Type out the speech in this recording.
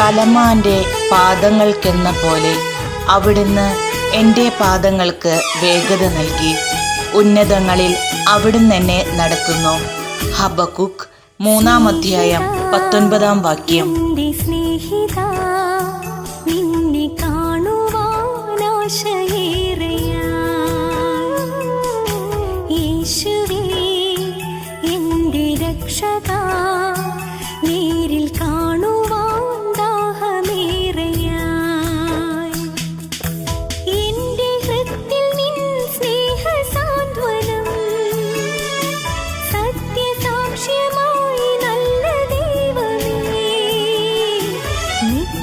കലമാന്റെ പാദങ്ങൾക്കെന്ന പോലെ അവിടുന്ന് എന്റെ പാദങ്ങൾക്ക് വേഗത നൽകി. ഉന്നതങ്ങളിൽ അവിടുന്ന് എന്നെ നടത്തുന്നു. ഹബക്കുക്ക് മൂന്നാം അധ്യായം പത്തൊൻപതാം വാക്യം. യേശുവേ എന്റെ